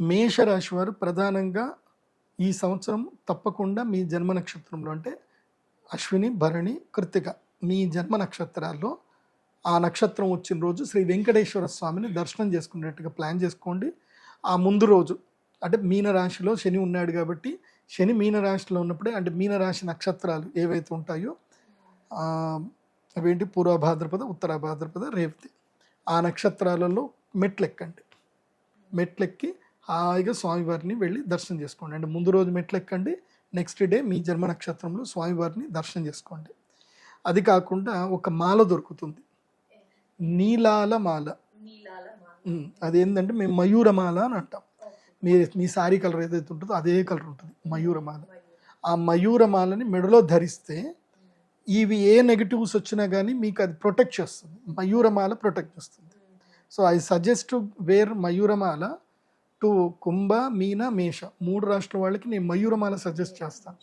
మేషరాశి వారు ప్రధానంగా ఈ సంవత్సరం తప్పకుండా మీ జన్మ నక్షత్రంలో అంటే అశ్విని భరణి కృతిక మీ జన్మ నక్షత్రాల్లో ఆ నక్షత్రం వచ్చిన రోజు శ్రీ వెంకటేశ్వర స్వామిని దర్శనం చేసుకునేట్టుగా ప్లాన్ చేసుకోండి. ఆ ముందు రోజు అంటే మీనరాశిలో శని ఉన్నాడు కాబట్టి శని మీనరాశిలో ఉన్నప్పుడే అంటే మీనరాశి నక్షత్రాలు ఏవైతే ఉంటాయో అవేంటి? పూర్వ భాద్రపద ఉత్తర భాద్రపద రేవతి ఆ నక్షత్రాలలో మెట్లెక్కండి. మెట్లెక్కి హాయిగా స్వామివారిని వెళ్ళి దర్శనం చేసుకోండి. అంటే ముందు రోజు మెట్లెక్కండి నెక్స్ట్ డే మీ జన్మ నక్షత్రంలో స్వామివారిని దర్శనం చేసుకోండి. అది కాకుండా ఒక మాల దొరుకుతుంది. నీలాల మాల. అదేంటంటే మేము మయూరమాల అని అంటాం. మీ మీ సారీ కలర్ ఏదైతే ఉంటుందో అదే కలర్ ఉంటుంది మయూరమాల ఆ మయూరమాలని మెడలో ధరిస్తే ఇవి ఏ నెగిటివ్స్ వచ్చినా కానీ మీకు అది ప్రొటెక్ట్ చేస్తుంది. మయూరమాల ప్రొటెక్ట్ చేస్తుంది. So I suggest to wear Mayuramala to Kumbha Meena Mesha. మూడు రాష్ట్రాల వాళ్ళకి నేను మయూరమాల సజెస్ట్ చేస్తాను